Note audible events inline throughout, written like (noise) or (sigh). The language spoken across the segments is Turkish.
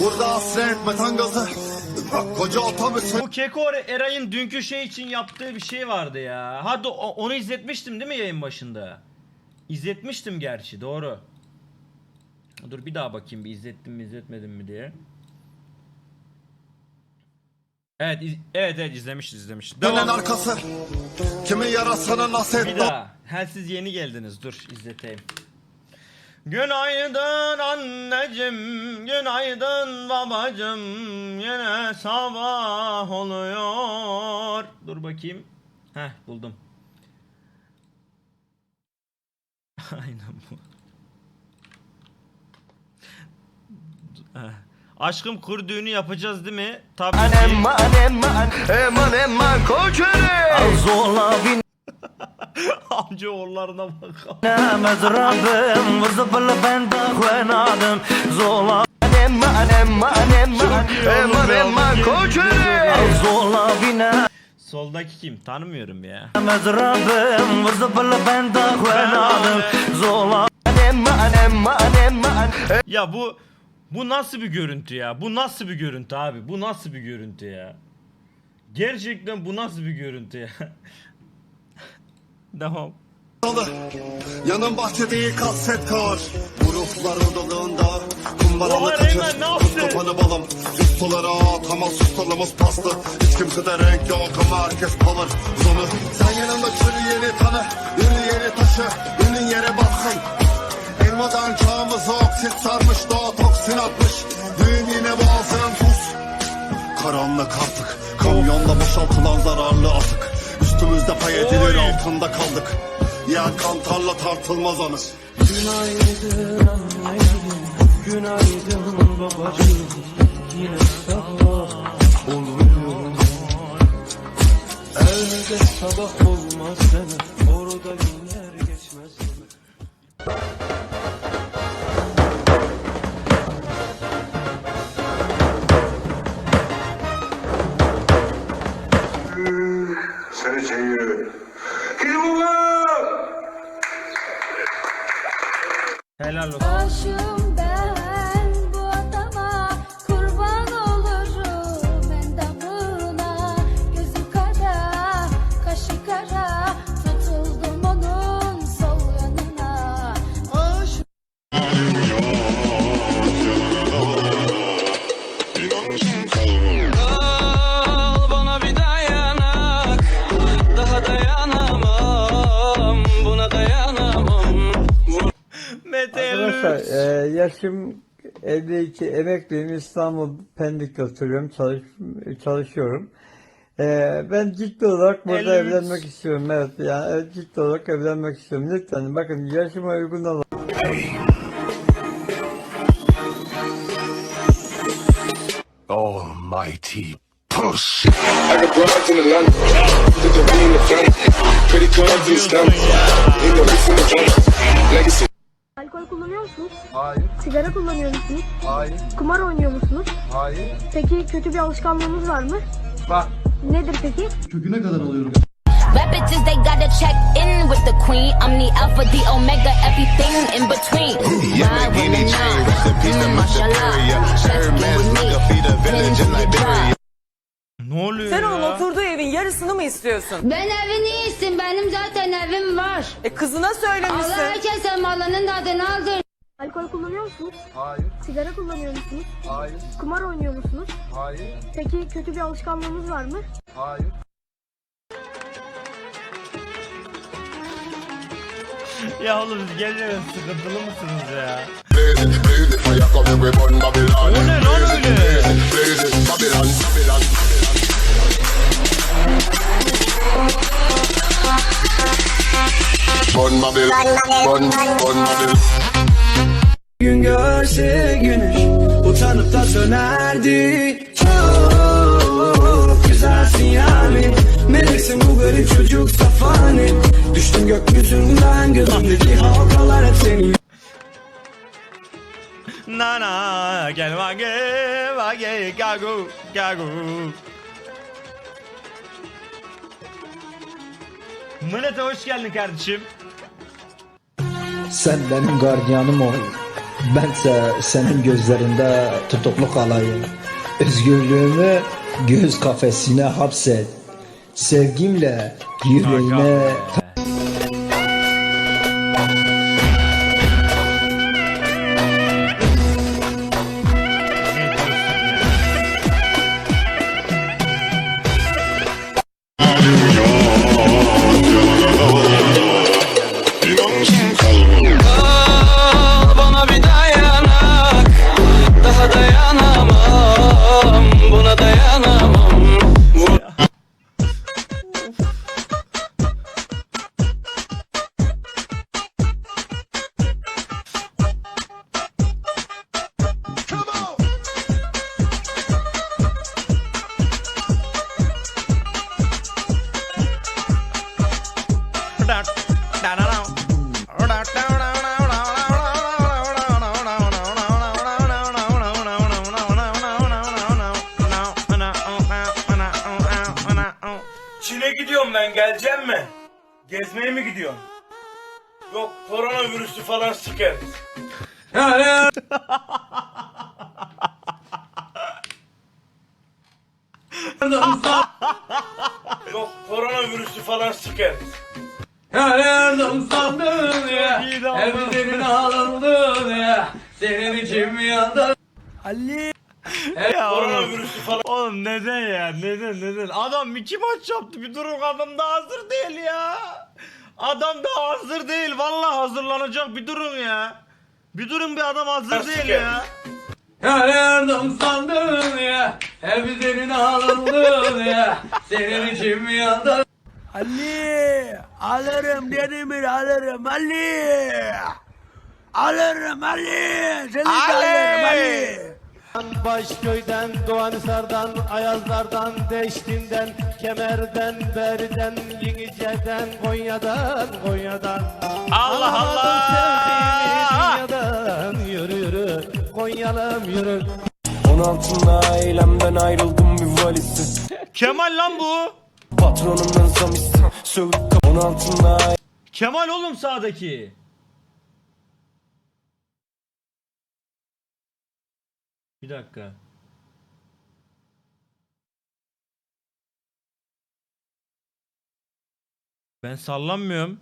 Burada hasret metan gazı. Koca otobüs Bu Keko Eray'ın dünkü şey için yaptığı bir şey vardı ya. Hadi onu izletmiştim değil mi yayın başında? İzletmiştim gerçi doğru. Dur bir daha bakayım bir izlettim mi izletmedim mi diye. Evet iz- evet evet izlemişiz izlemişiz. dönen arkası. Kimin yarasını nasip Bir daha. Ha siz yeni geldiniz. Dur izleteyim. Günaydın anneciğim, günaydın babacığım. Yine sabah oluyor. Dur bakayım. Heh buldum. Aynen bu. Aşkım kurdüğünü yapacağız değil mi? Tabii ki amca oğullarına bak. Soldaki kim? Tanımıyorum ya. Ya bu bu nasıl bir görüntü ya? Bu nasıl bir görüntü abi? Bu nasıl bir görüntü ya? Gerçekten bu nasıl bir görüntü ya? Devam. dolu. Yanın bahçe değil kaset kar. Bu ruhlar odalığında. Kumbaralı kaçır. Kafanı balım. Üstüleri at ama sustalımız paslı. Hiç kimsede renk yok ama herkes kalır. Zonu. Sen yanında çürü yeni tanı. Yürü yeni taşı. Ünün yere baksın. Elmadan çağımız oksit sarmış. Doğa toksin atmış. Düğün yine boğazın sus. Karanlık artık. Kamyonla boşaltılan zararlı atık. Üstümüzde pay edilir Oy. altında kaldık. Ya kantarla tartılmaz anır. Günaydın anneciğim Günaydın babacığım Yine sabah oluyor Evde sabah olmaz deme Orada günler geçmez deme Seni seviyorum. Kilmuva! Helal olsun. Arkadaşlar Lüks. e, yaşım 52 emekliyim İstanbul Pendik'te oturuyorum çalış, çalışıyorum. E, ben ciddi olarak burada 53. evlenmek istiyorum evet yani evet, ciddi olarak evlenmek istiyorum lütfen bakın yaşıma uygun olan Almighty push. I got broads in Atlanta. Put the in the. Credit cards and stamps. Ain't no missing the front. Legacy. Alkol kullanıyor musunuz? Hayır, Sigara kullanıyor musunuz? hayır, Kumar oynuyor musunuz? hayır. Peki kötü bir alışkanlığınız var mı? Bak. Nedir peki? Bad bitches they gotta check in with the queen I'm the alpha the omega everything in between Ride with me now mm, mashallah Check in with me Pins in the drive. Ne oluyor Sen ya? onun oturduğu evin yarısını mı istiyorsun? Ben evin iyisin benim zaten evim var E kızına Allah söylemişsin. herkese malının tadını aldır Alkol kullanıyor musunuz? Hayır, Sigara kullanıyor musunuz? hayır, Kumar oynuyor musunuz? hayır, Peki kötü bir alışkanlığınız var mı? hayır. Ya oğlum gerçekten sıkıntılı mısınız ya? Burn Babylon. Gün görse güneş Utanıp da sönerdi Çok güzelsin yani Meleksin bu garip çocuk safani Düştüm gökyüzünden gözümdeki halkalar hep senin Nana gel vage vage gagu gagu. Mınete hoş geldin kardeşim. Sen benim gardiyanım ol. Bense senin gözlerinde tutukluk alayım. Özgürlüğümü göz kafesine hapset. Sevgimle yüreğine Çin'e gidiyorum ben geleceğim mi? Gezmeye mi gidiyorsun? Yok koronavirüsü falan sıkarız. Yok koronavirüsü falan sıkarız. Her yerden sandın ya. Hep senin alındın ya Senin için bir yandan Ya oğlum, Koronavirüsü falan oğlum neden ya? Neden neden? Adam iki maç yaptı. Bir durun adam da hazır değil ya. Adam da hazır değil. Vallahi hazırlanacak. Bir durun ya. Bir durun bir adam hazır değil ya. Her yerden sandın ya Hep senin alındın ya Senin için bir yandan Ali alırım dedim bir alırım Ali. Alırım Ali. Seni de alırım Ali. Başköy'den, Doğanhisar'dan, Ayazlar'dan, Deştin'den, Kemer'den, Beriden, Yenice'den, Konya'dan, Konya'dan. Allah Allah. Dünyadan yürü yürü, Konyalım yürü. 16'ında eylemden ayrıldım bir valizi. Kemal lan bu. Patronumdan zam istem, sövüp 16'ında Kemal oğlum sağdaki. Bir dakika. Ben sallanmıyorum.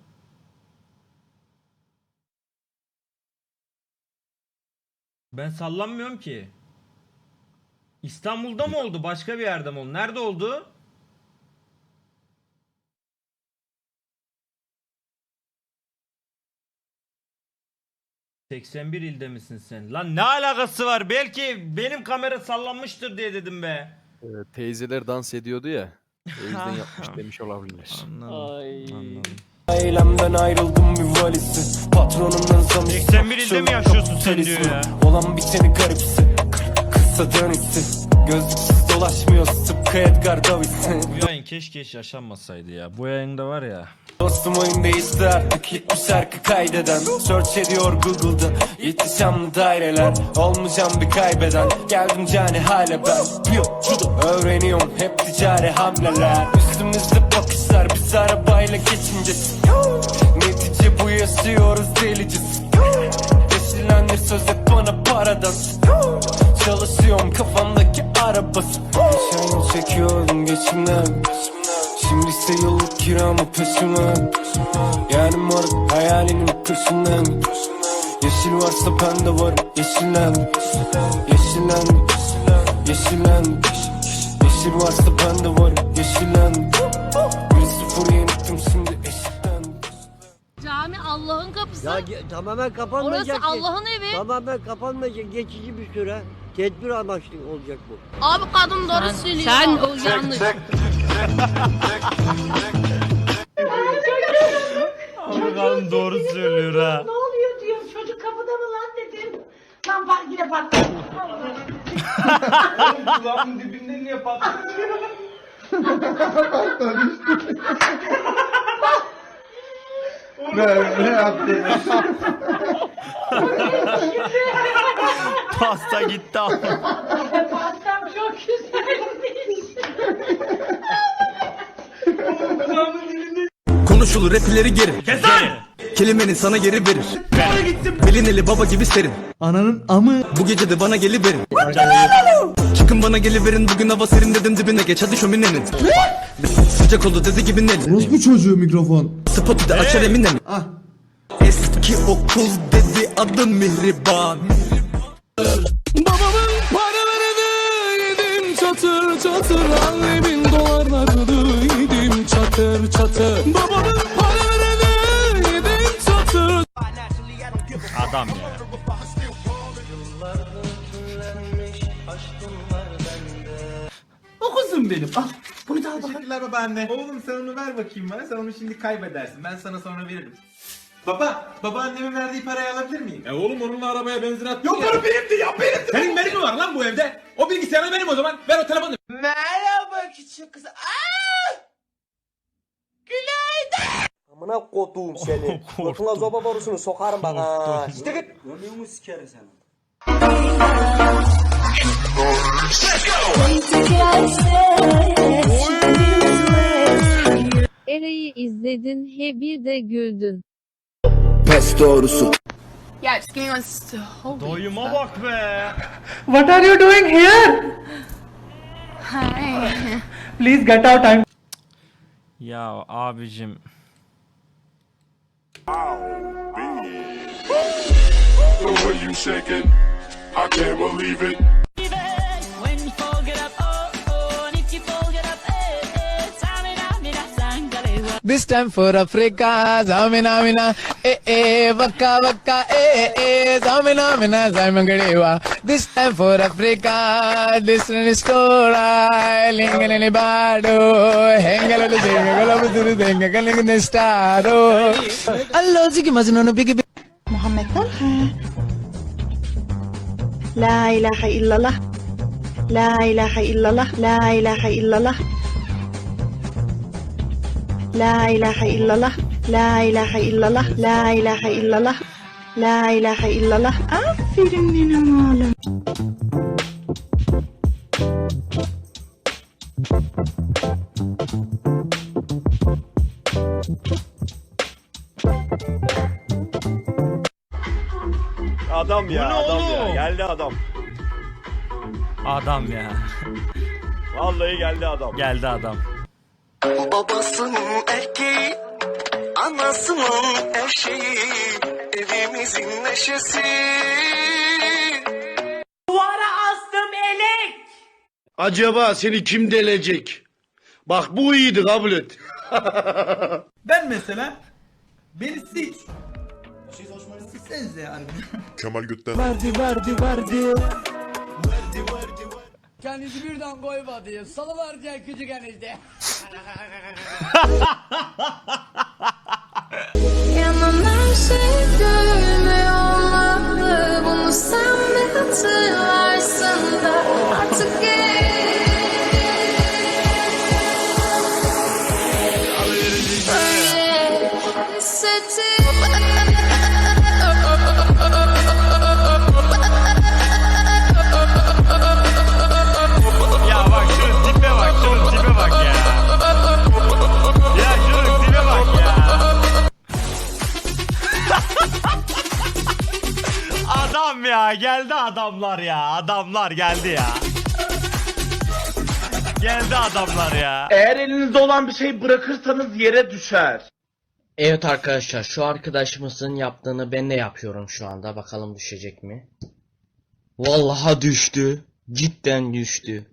Ben sallanmıyorum ki. İstanbul'da mı oldu? Başka bir yerde mi oldu? Nerede oldu? ...81 ilde misin sen? Lan ne alakası var? Belki benim kamera sallanmıştır diye dedim be. Teyzeler dans ediyordu ya. O yüzden yapmış demiş olabilir. Anladım. Eylemden ayrıldım bir valizi Patronumdan zam istem, 81 ilde mi yaşıyorsun sen diyor ya. Olan biteni garipsi Kısa dönüşsü Gözlüksüz dolaşmıyor tıpkı Edgar Davids'in Bu yayın keşke hiç yaşanmasaydı ya. Bu yayında var ya. Dostum oyun değişti artık 70 şarkı kaydeden. Search ediyor Google'da ihtişamlı daireler. Olmayacağım bir kaybeden. Geldim cani hale ben. Yo, judo öğreniyorum. Hep ticari hamleler. Üstümüzde bakışlar. Biz arabayla geçince Netice bu yaşıyoruz delice Yeşillendir söz hep bana paradan. Çalışıyorum kafamdaki arabası Şahin çekiyordum geçimden Şimdi ise yıllık kiramı peşime Yani moruk hayalinin peşinden Yeşil varsa ben de varım yeşillen Yeşillen Yeşillen Yeşil varsa ben de varım yeşillen 1-0 yenildim şimdi eşitlen Cami Allah'ın kapısı. Ya ge- tamamen kapanmayacak. Orası ki. Allah'ın evi. Tamamen kapanmayacak. Geçici bir süre. Tedbir amaçlı olacak bu. Abi kadın doğru söylüyor. Sen o yanlış. Bakalım doğru söylüyor ha. Ne oluyor diyorum çocuk kapıda mı lan dedim. Lan bak yine patladı. Kulağımın dibinde niye patladı? (laughs) (laughs) Pasta gitti ama. Pastam çok güzelmiş. konuşulur rap ileri geri. Kelimenin sana geri verir. Bilineli baba gibi serin. Ananın amı. Bu gece de bana geliverin. Çıkın bana geliverin bugün hava serin dedim dibine geç hadi şöminenin. Sıcak oldu dedi gibi ne? Bu çocuğu mikrofon. Spotu da açar eminim. Ah. Eski okul dedi adım Mihriban. Çatır çatır Annemin dolarlarını yedim çatır çatır. Babamın paralarını yedim çatır. Adam ya. O kuzum benim. Al bunu da al Teşekkürler babaanne Oğlum sen onu ver bakayım bana sen onu şimdi kaybedersin. Ben sana sonra veririm Baba, babaannemin verdiği parayı alabilir miyim? E oğlum onunla arabaya benzin at. Yok para benimdi ya benim. Senin benim mi var lan bu evde? O bilgisayarı benim o zaman. Ver o telefonu. Merhaba küçük kız. Amına koduğum seni. (laughs) Korkuna zoba borusunu sokarım bak ha. İşte git. Ölümü sikerim seni. Eray'ı izledin he bir de güldün. Pes doğrusu. Yeah, just giving us to hold Doyuma bak be. What are you doing here? Hi. (laughs) Please get out I'm Ya abicim. The way you shake it, I can't believe it. This time for Africa, Zamina Mina, eh eh, Vaka Vaka, eh, eh eh, Zamina Mina, Zamangadewa. This time for Africa, this is Tora, Lingalini Bado, Hengalulu Denga, Galabuduru Denga, Galingin Staro. Allah Ziki Mazununu Biggie. Muhammad Talha. لا إله إلا الله لا إله إلا الله لا إله إلا La ilahe illallah. La ilahe illallah. La ilahe illallah. La ilahe illallah. Aferin benim oğlum. Adam ya, Bu ne adam ya. oğlum? Geldi adam. Adam ya. Vallahi geldi adam. Geldi adam. Babasının erkeği, anasının her şeyi, evimizin neşesi. Acaba seni kim delecek? Bak bu iyiydi kabul et. (laughs) Ben mesela, beni siz. Siz hoşuma Sizsenize yani. Kemal Gütten. Verdi verdi verdi. Kendisi birden koymadı. Salıverce küçük enişte. Her şey görünmüyor olmalı Bunu sen mi hatırlarsın da artık ya, geldi adamlar ya. Adamlar geldi ya. Geldi adamlar ya. Eğer elinizde olan bir şey bırakırsanız yere düşer. Evet arkadaşlar şu arkadaşımızın yaptığını ben de yapıyorum şu anda. Bakalım düşecek mi? Vallahi düştü. Cidden düştü.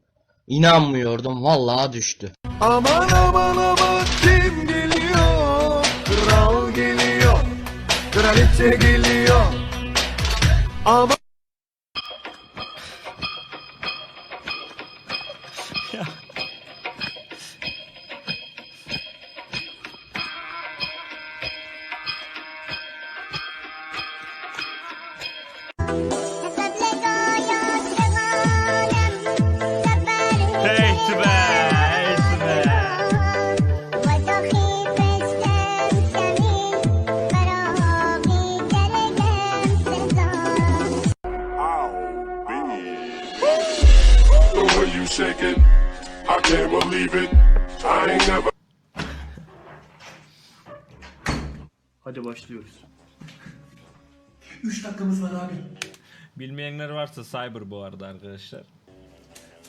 İnanmıyordum. Vallahi düştü. Aman aman aman kim geliyor? Kral geliyor. Kraliçe geliyor. Aman Bilmeyenler varsa Cyber bu arada arkadaşlar.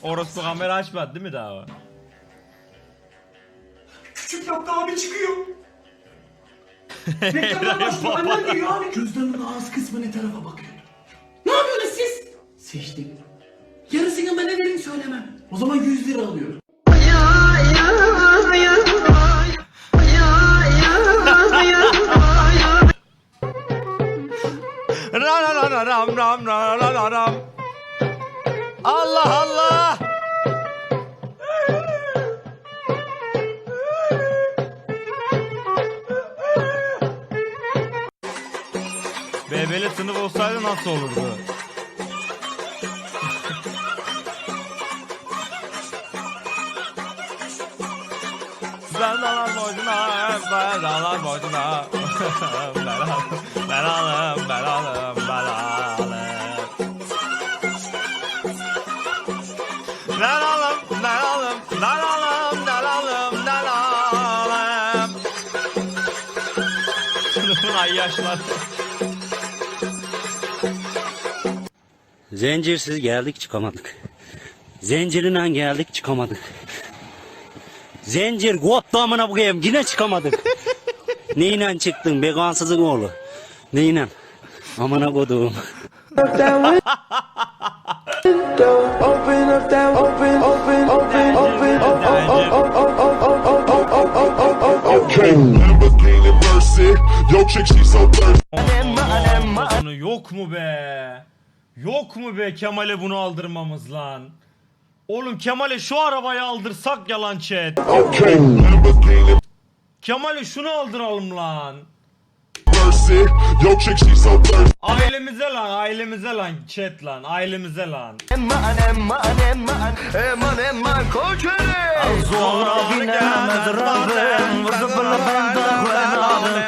Orospu kamera açmadı değil mi daha? Küçük yaptı abi çıkıyor. (laughs) Reklamlar başlıyor. Annem geliyor abi. Gözlerinin ağız kısmı ne tarafa bakıyor. Ne yapıyorsunuz siz? Seçtim. Yarısını ben ederim söylemem. O zaman 100 lira alıyorum. Ram ram ram ram ram ram ram. Allah Allah. BB'li sınıf olsaydı nasıl olurdu? Belalar boyuna, belalar boyuna. (laughs) Belalım, belalım, Ayyaşları. Zincirsiz geldik çıkamadık. Zincirinden geldik çıkamadık. Zincir got damına koyayım yine çıkamadık. Neyle çıktın begansızın oğlu? Neyle? Amına koduğum. Lamborghini Mercy. Yo, chick, she so thirsty. Yok mu be? Yok mu be Kemal'e bunu aldırmamız lan? Oğlum Kemal'e şu arabayı aldırsak yalan chat. Okay. Kemal'e şunu aldıralım lan. Ailemize lan, ailemize lan chat lan, ailemize lan. Zora binemez Rabbim, zıbılı benden Rabbim,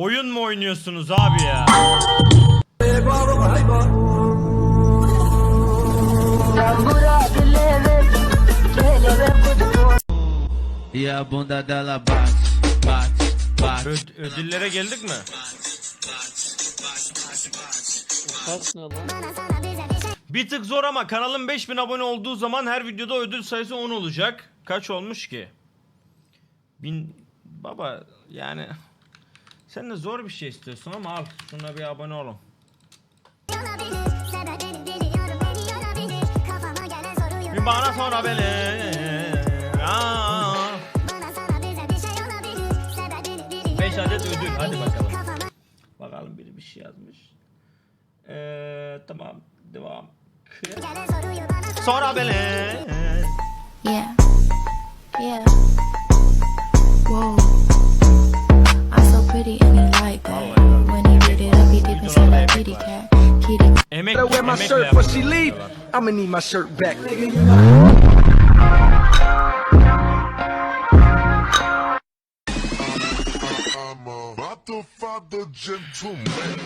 Oyun mu oynuyorsunuz abi ya? Ya bunda dela bate, bate, bate. Ö- ödüllere geldik mi? Bir tık zor ama kanalın 5000 abone olduğu zaman her videoda ödül sayısı 10 olacak. Kaç olmuş ki? Bin... Baba yani... Sen de zor bir şey istiyorsun ama al şuna bir abone olun. Bir bana sonra beni. 5 adet ödül hadi bakalım. Bakalım biri bir şey yazmış. Ee, tamam devam. Sonra beni. Yeah. Yeah. Whoa. pretty and he like that. When he get it I he deep inside my kitty cat. Kitty. Better wear my shirt before she leave. I'ma need my shirt back, gentleman.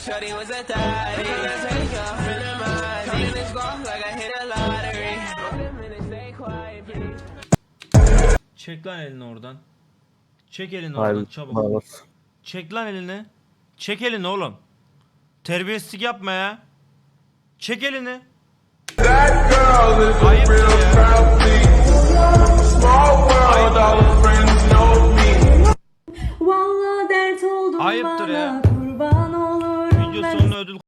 Shorty was a daddy. Çek lan elini oradan. Çek elini oradan çabuk. Hayır. Çek lan elini. Çek elini oğlum. Terbiyesizlik yapma ya. Çek elini. Ayıp ya. Vallahi dert oldum Ayıptır bana. ya.